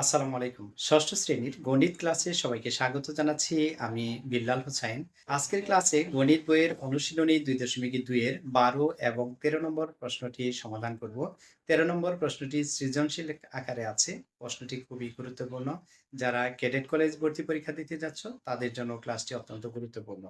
আসসালামু আলাইকুম। ষষ্ঠ শ্রেণির গণিত ক্লাসে সবাইকে স্বাগত জানাচ্ছি। আমি বিল্লাল হোসাইন। আজকের ক্লাসে গণিত বইয়ের অনুশীলনী দুই দশমিক দুইয়ের বারো এবং তেরো নম্বর প্রশ্নটি সমাধান করব। তেরো নম্বর প্রশ্নটি সৃজনশীল আকারে আছে। প্রশ্নটি খুবই গুরুত্বপূর্ণ। যারা ক্যাডেট কলেজ ভর্তি পরীক্ষা দিতে যাচ্ছ, তাদের জন্য ক্লাসটি অত্যন্ত গুরুত্বপূর্ণ।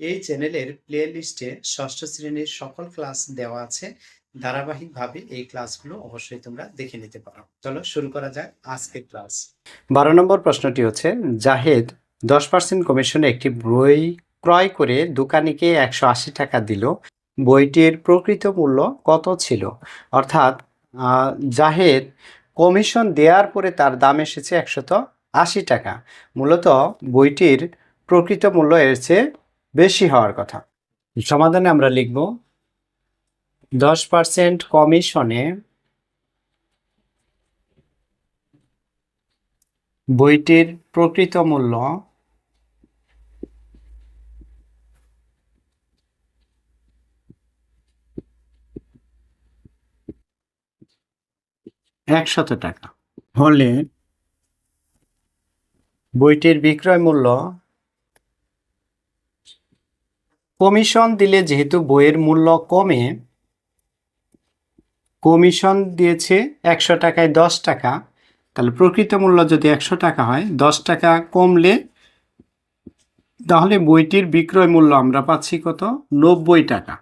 এই চ্যানেলের প্লে লিস্টে ষষ্ঠ শ্রেণির সকল ক্লাস দেওয়া আছে। ধারাবাহিকভাবে এই ক্লাসগুলো অবশ্যই তোমরা দেখে নিতে পারো। চলো শুরু করা যাক আজকের ক্লাস। বারো নম্বর প্রশ্নটি হচ্ছে, জাহেদ দশ পার্সেন্ট কমিশনে একটি বই ক্রয় করে দোকানিকে একশো আশি টাকা দিল। বইটির প্রকৃত মূল্য কত ছিল? অর্থাৎ জাহেদ কমিশন দেওয়ার পরে তার দাম এসেছে একশত আশি টাকা। মূলত বইটির প্রকৃত মূল্য এর চেয়ে বেশি হওয়ার কথা। সমাধানে আমরা লিখব দশ পার্সেন্ট কমিশনে বইটির প্রকৃত মূল্য একশত টাকা। হলে বইটির বিক্রয় মূল্য কমিশন দিলে যেহেতু বইয়ের মূল্য কমে কমিশন দিয়েছে একশো টাকায় দশ টাকা। তাহলে প্রকৃত মূল্য যদি একশো টাকা হয়, দশ টাকা কমলে তাহলে বইটির বিক্রয় মূল্য আমরা পাচ্ছি কত? নব্বই টাকা।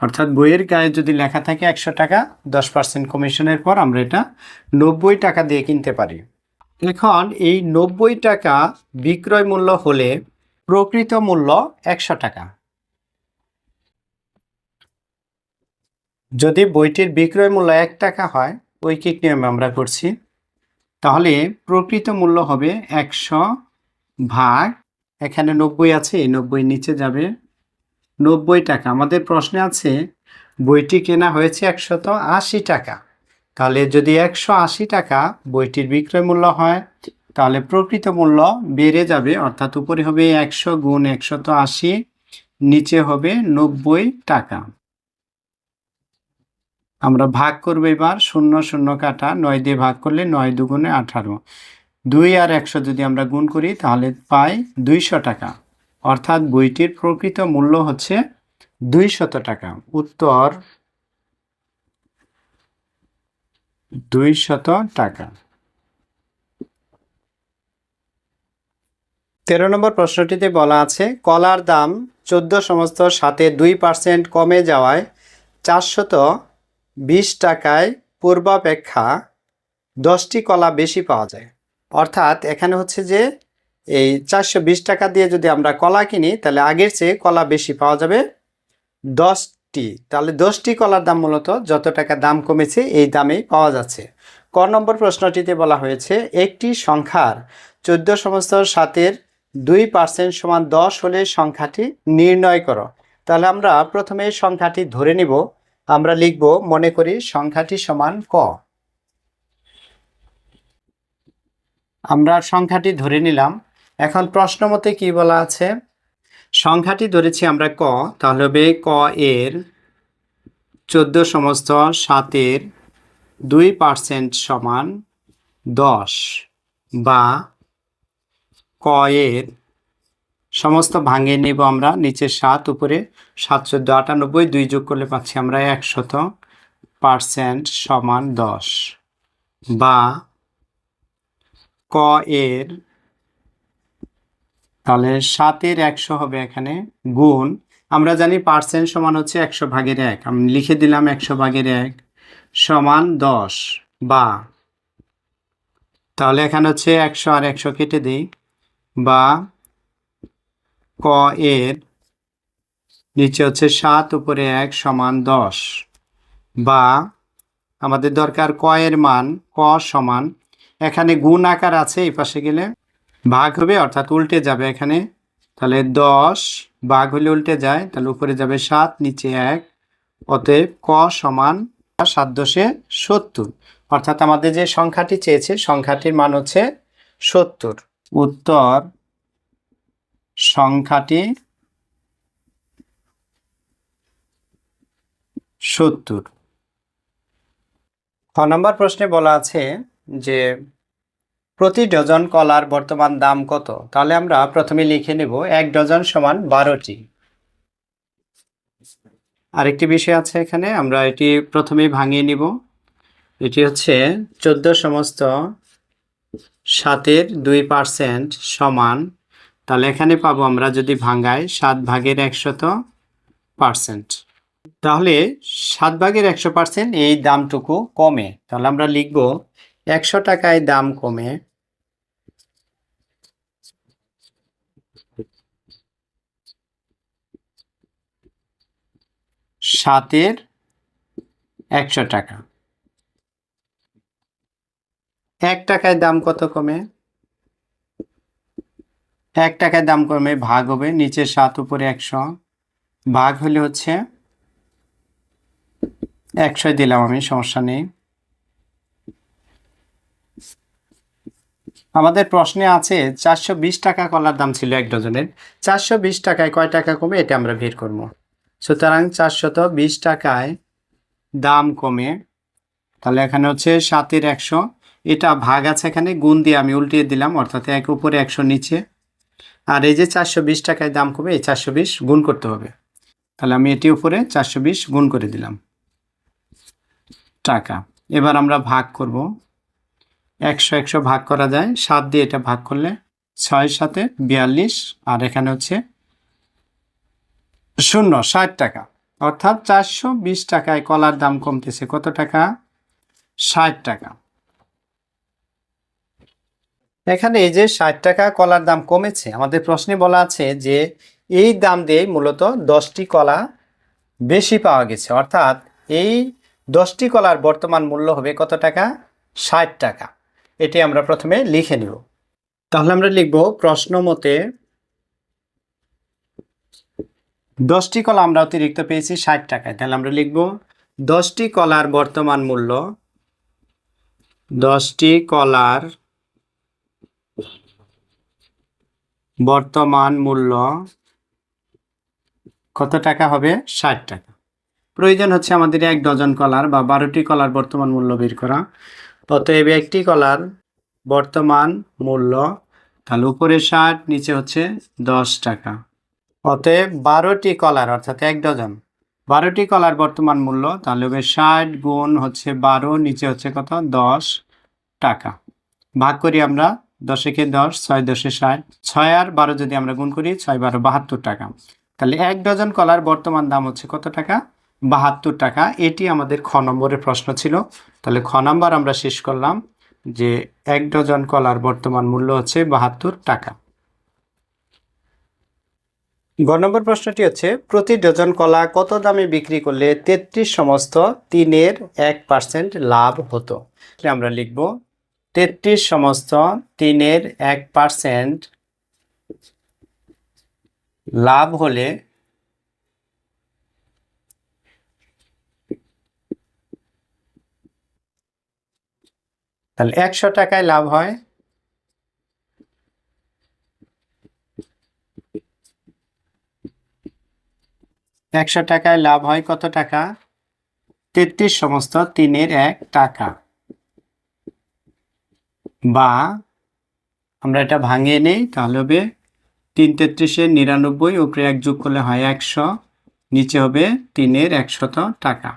অর্থাৎ বইয়ের গায়ে যদি লেখা থাকে একশো টাকা, দশ পার্সেন্ট কমিশনের পর আমরা এটা নব্বই টাকা দিয়ে কিনতে পারি। এখন এই নব্বই টাকা বিক্রয় মূল্য হলে প্রকৃত মূল্য একশো টাকা। যদি বইটির বিক্রয় মূল্য এক টাকা হয় ঐকিক নিয়মে আমরা করছি। তাহলে প্রকৃত মূল্য হবে একশো ভাগ, এখানে নব্বই আছে, এই নব্বই নিচে যাবে নব্বই টাকা। আমাদের প্রশ্নে আছে, বইটি কেনা হয়েছে একশত আশি টাকা। তাহলে যদি একশো আশি টাকা বইটির বিক্রয় মূল্য হয়, তাহলে প্রকৃত মূল্য বেড়ে যাবে, অর্থাৎ উপরে হবে একশো গুণ একশত আশি, নিচে হবে নব্বই টাকা। আমরা ভাগ করব এবার, শূন্য শূন্য কাটা, নয় দিয়ে ভাগ করলে নয় দুগুণে আঠারো। দুই আর একশো যদি আমরা গুণ করি, তাহলে পাই দুইশো টাকা। অর্থাৎ বইটির প্রকৃত মূল্য হচ্ছে দুইশত টাকা। উত্তর, দুইশত টাকা। তেরো নম্বর প্রশ্নটিতে বলা আছে, কলার দাম চোদ্দ সমস্ত সাথে দুই পার্সেন্ট কমে যাওয়ায় চারশত বিশ টাকায় পূর্বাপেক্ষা দশটি কলা বেশি পাওয়া যায়। অর্থাৎ এখানে হচ্ছে যে এই চারশো বিশ টাকা দিয়ে যদি আমরা কলা কিনি, তাহলে আগের চেয়ে কলা বেশি পাওয়া যাবে দশটি। তাহলে দশটি কলার দাম মূলত যত টাকা দাম কমেছে, এই দামেই পাওয়া যাচ্ছে। ক নম্বর প্রশ্নটিতে বলা হয়েছে, একটি সংখ্যার চোদ্দ সমস্ত সাতের দুই পার্সেন্ট সমান দশ হলে সংখ্যাটি নির্ণয় করো। তাহলে আমরা প্রথমে সংখ্যাটি ধরে নিব। আমরা লিখব, মনে করি সংখ্যাটি সমান ক। আমরা সংখ্যাটি ধরে নিলাম। এখন প্রশ্ন মতে কি বলা আছে? সংখ্যাটি ধরেছি আমরা ক, তাহলে হবে ক এর চোদ্দ সমস্ত সাতের দুই পার্সেন্ট সমান দশ বা ক এর সমস্ত ভাঙে নেব আমরা, নিচে সাত, উপরে সাত চোদ্দ আটানব্বই, দুই যোগ করলে পাচ্ছি আমরা একশত পার্সেন্ট সমান দশ। বা ক এর, তাহলে সাতের একশো হবে এখানে গুণ, আমরা জানি পার্সেন্ট সমান হচ্ছে একশো ভাগের এক, আমি লিখে দিলাম একশো ভাগের এক সমান দশ, বা তাহলে এখানে হচ্ছে একশো আর একশো কেটে দিই, বা ক এর নিচে হচ্ছে সাত, উপরে এক সমান দশ। বা আমাদের দরকার ক এর মান, ক সমান। এখানে গুণ আকার আছে, এই পাশে গেলে ভাগ হবে, অর্থাৎ উল্টে যাবে এখানে। তাহলে দশ ভাগ হলে উল্টে যায়, তাহলে উপরে যাবে সাত, নিচে এক। অতএব ক সমান সাত দশে সত্তর। অর্থাৎ আমাদের যে সংখ্যাটি চেয়েছে, সংখ্যাটির মান হচ্ছে সত্তর। উত্তর সংখ্যাটি সত্তর। খ নম্বর প্রশ্নে বলা আছে যে, প্রতি ডজন কলার বর্তমান দাম কত? তাহলে আমরা প্রথমে লিখে নেব এক ডজন সমান বারোটি। আরেকটি বিষয় আছে এখানে, আমরা এটি প্রথমে ভাঙিয়ে নিব। এটি হচ্ছে চোদ্দ সমস্ত সাতের দুই পার্সেন্ট সমান তাহলে এখানে পাবো আমরা যদি ভাঙাই সাত ভাগের একশত পার্সেন্ট। তাহলে সাত ভাগের একশো পার্সেন্ট এই দামটুকু কমে। তাহলে আমরা লিখব একশো টাকায় দাম কমে। সাতের একশো টাকা। এক টাকায় দাম কত কমে? এক টাকায় দাম কমে ভাগ হবে নিচে সাত, উপরে একশো। ভাগ হলে হচ্ছে একশোই দিলাম আমি, সমস্যা নেই। আমাদের প্রশ্নে আছে, চারশো বিশ টাকা কলার দাম ছিল এক ডজনের। চারশো বিশ টাকায় কয় টাকা কমে এটা আমরা বের করব। সুতরাং চারশত বিশ টাকায় দাম কমে, তাহলে এখানে হচ্ছে সাতের একশো। এটা ভাগ আছে এখানে, গুণ দিয়ে আমি উল্টিয়ে দিলাম, অর্থাৎ এক, উপরে একশো, নিচে আর এই যে চারশো বিশ টাকায় দাম কমে এই চারশো বিশ গুণ করতে হবে। তাহলে আমি এটি উপরে চারশো বিশ গুণ করে দিলাম। টাকা। এবার আমরা ভাগ করব। একশো একশো ভাগ করা যায়। সাত দিয়ে এটা ভাগ করলে ছয় সাথে বিয়াল্লিশ। আর এখানে হচ্ছে শূন্য, ষাট টাকা। অর্থাৎ চারশো বিশ টাকায় কলার দাম কমতেছে। কত টাকা? ষাট টাকা। এখানে এই যে ষাট টাকা কলার দাম কমেছে, আমাদের প্রশ্নে বলা আছে যে এই দাম দিয়ে মূলত দশটি কলা বেশি পাওয়া গেছে। অর্থাৎ এই দশটি কলার বর্তমান মূল্য হবে কত টাকা? ষাট টাকা। এটি আমরা প্রথমে লিখে নিব। তাহলে আমরা লিখব, প্রশ্ন মতে দশটি কলা আমরা অতিরিক্ত পেয়েছি ষাট টাকায়। তাহলে আমরা লিখব, দশটি কলার বর্তমান মূল্য, দশটি কলার বর্তমান মূল্য কত টাকা হবে? ষাট টাকা। প্রয়োজন হচ্ছে আমাদের এক ডজন কলার বা বারোটি কলার বর্তমান মূল্য বের করা। অতএব একটি কলার বর্তমান মূল্য, তাহলে উপরে ষাট, নিচে হচ্ছে দশ টাকা। অতএব বারোটি কলার, অর্থাৎ এক ডজন, বারোটি কলার বর্তমান মূল্য, তাহলে হবে ষাট গুণ হচ্ছে বারো, নিচে হচ্ছে কত? দশ টাকা। ভাগ করি আমরা দশেকে দশ, ছয় দশে ষাট, ছয় আর বারো যদি আমরা গুণ করি, ছয়, বারো, বাহাত্তর টাকা। তাহলে এক ডজন কলার বর্তমান দাম হচ্ছে কত টাকা? বাহাত্তর টাকা। এটি আমাদের খ নম্বরের প্রশ্ন ছিল। তাহলে খ নম্বর আমরা শেষ করলাম যে এক ডজন কলার বর্তমান মূল্য হচ্ছে বাহাত্তর টাকা। গ নম্বর প্রশ্নটি হচ্ছে, প্রতি ডজন কলা কত দামে বিক্রি করলে তেত্রিশ সমস্ত তিনের এক পার্সেন্ট লাভ হতো? আমরা লিখব তেত্রিশ সমস্ত তিনের এক পার্সেন্ট লাভ হলে তাহলে একশো টাকায় লাভ হয়। একশো টাকায় লাভ হয় কত টাকা? তেত্রিশ সমস্ত তিনের এক টাকা। বা আমরা এটা ভাঙিয়ে নেই, তাহলে হবে তিন তেত্রিশে নিরানব্বই, উপরে এক যোগ করলে হয় একশো, নিচে হবে তিনের একশত টাকা।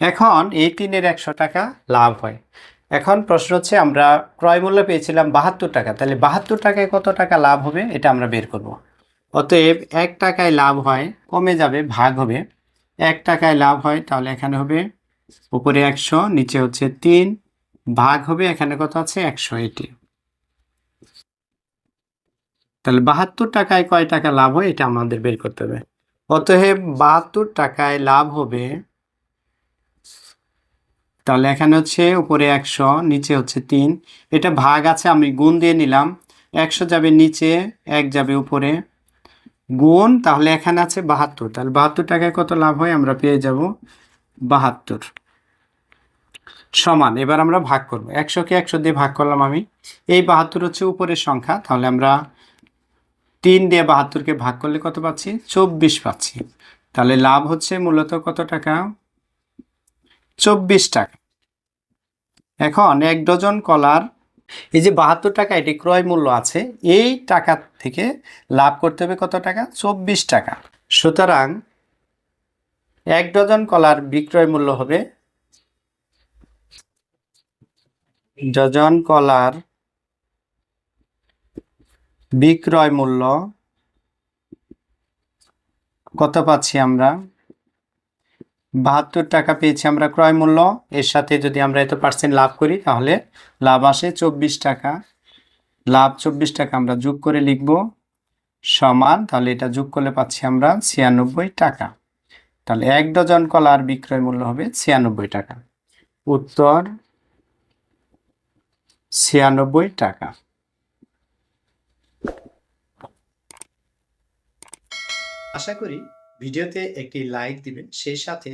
এখন এই তিনের একশো টাকা লাভ হয়। এখন প্রশ্ন হচ্ছে, আমরা ক্রয় মূল্য পেয়েছিলাম বাহাত্তর টাকা, তাহলে বাহাত্তর টাকায় কত টাকা লাভ হবে, এটা আমরা বের করব। অতএব এক টাকায় লাভ হয়, কমে যাবে, ভাগ হবে। এক টাকায় লাভ হয়, তাহলে এখানে হবে উপরে একশো, নিচে হচ্ছে তিন ভাগ হবে, এখানে কত আছে? একশো এটি তাহলে বাহাত্তর টাকায় কয় টাকা লাভ হয়? এটা আমাদের বের করতে হবে। অতএব বাহাত্তর টাকায় লাভ হবে, তাহলে এখানে হচ্ছে উপরে একশো, নিচে হচ্ছে তিন। এটা ভাগ আছে, আমি গুণ দিয়ে নিলাম। একশো যাবে নিচে, এক যাবে উপরে। গুণ, তাহলে এখানে আছে বাহাত্তর। তাহলে বাহাত্তর টাকায় কত লাভ হয়? আমরা পেয়ে যাব বাহাত্তর। সমান। এবার আমরা ভাগ করব। একশোকে একশো দিয়ে ভাগ করলাম আমি। এই বাহাত্তর হচ্ছে উপরের সংখ্যা। তাহলে আমরা তিন দিয়ে বাহাত্তরকে ভাগ করলে কত পাচ্ছি? চব্বিশ পাচ্ছি। তাহলে লাভ হচ্ছে মূলত কত টাকা? চব্বিশ টাকা। এখন এক ডজন কলার, এই যে বাহাত্তর টাকা, এটি ক্রয় মূল্য আছে, এই টাকা থেকে লাভ করতে হবে কত টাকা? চব্বিশ টাকা। সুতরাং এক ডজন কলার বিক্রয় মূল্য হবে ডজন কলার বিক্রয় মূল্য কত পাচ্ছি আমরা? বাহাত্তর টাকা পেয়েছি আমরা ক্রয় মূল্য। এর সাথে যদি আমরা এত পার্সেন্ট লাভ করি, তাহলে লাভ আসে চব্বিশ টাকা। লাভ চব্বিশ টাকা আমরা যোগ করে লিখব সমান, তাহলে এটা যোগ করলে পাচ্ছি আমরা ছিয়ানব্বই টাকা। তাহলে এক ডজন কলার বিক্রয় মূল্য হবে ছিয়ানব্বই টাকা। উত্তর ছিয়ানব্বই টাকা। আশা করি ভিডিওতে একটি লাইক দিবেন, সেই সাথে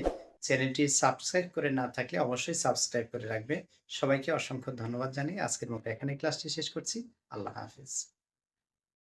চ্যানেলটি সাবস্ক্রাইব করে না থাকলে অবশ্যই সাবস্ক্রাইব করে রাখবে। সবাইকে অসংখ্য ধন্যবাদ জানিয়ে আজকের মতো এখানে ক্লাসটি শেষ করছি। আল্লাহ হাফিজ।